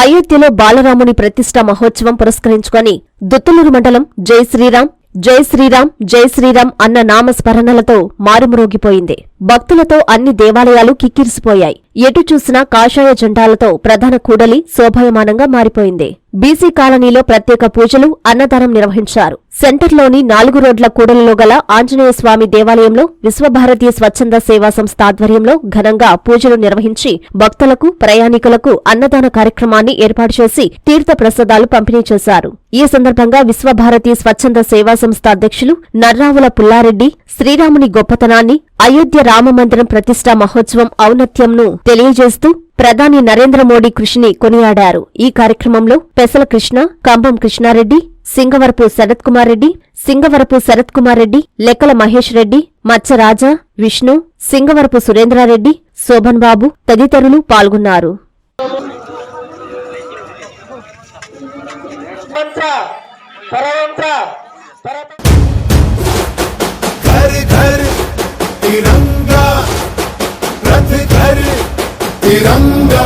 అయోధ్యలో బాలరాముని ప్రతిష్ట మహోత్సవం పురస్కరించుకొని దుత్తులూరు మండలం జై శ్రీరామ్ జై శ్రీరామ్ జై శ్రీరామ్ అన్న నామస్మరణలతో మారుమ్రోగిపోయింది. భక్తులతో అన్ని దేవాలయాలు కిక్కిరిసిపోయాయి. ఎటు చూసినా కాషాయ జెండాలతో ప్రధాన కూడలి శోభాయమానంగా మారిపోయింది. బీసీ కాలనీలో ప్రత్యేక పూజలు అన్నదానం నిర్వహించారు. సెంటర్లోని నాలుగు రోడ్ల కూడలలో గల ఆంజనేయ స్వామి దేవాలయంలో విశ్వభారతీయ స్వచ్ఛంద సేవా సంస్థ ఆధ్వర్యంలో ఘనంగా పూజలు నిర్వహించి భక్తులకు ప్రయాణికులకు అన్నదాన కార్యక్రమాన్ని ఏర్పాటు చేసి తీర్థ ప్రసాదాలు పంపిణీ చేశారు. ఈ సందర్భంగా విశ్వభారతి స్వచ్ఛంద సేవా సంస్థ అధ్యక్షులు నర్రావుల పుల్లారెడ్డి శ్రీరాముని గొప్పతనాన్ని అయోధ్య రామమందిరం ప్రతిష్టా మహోత్సవం ఔన్నత్యంను తెలియజేస్తూ ప్రధాని నరేంద్ర మోడీ కృషిని కొనియాడారు. ఈ కార్యక్రమంలో పెసల కృష్ణ కంబం కృష్ణారెడ్డి సింగవరపు శరత్ కుమార్ రెడ్డి సింగవరపు శరత్ కుమార్ రెడ్డి లెక్కల మహేష్ రెడ్డి మచ్చరాజా విష్ణు సింగవరపు సురేంద్రారెడ్డి శోభన్ బాబు తదితరులు పాల్గొన్నారు. మంత్ర పరమంత్ర పర घर घर तिरंगा रथ घर तिरंगा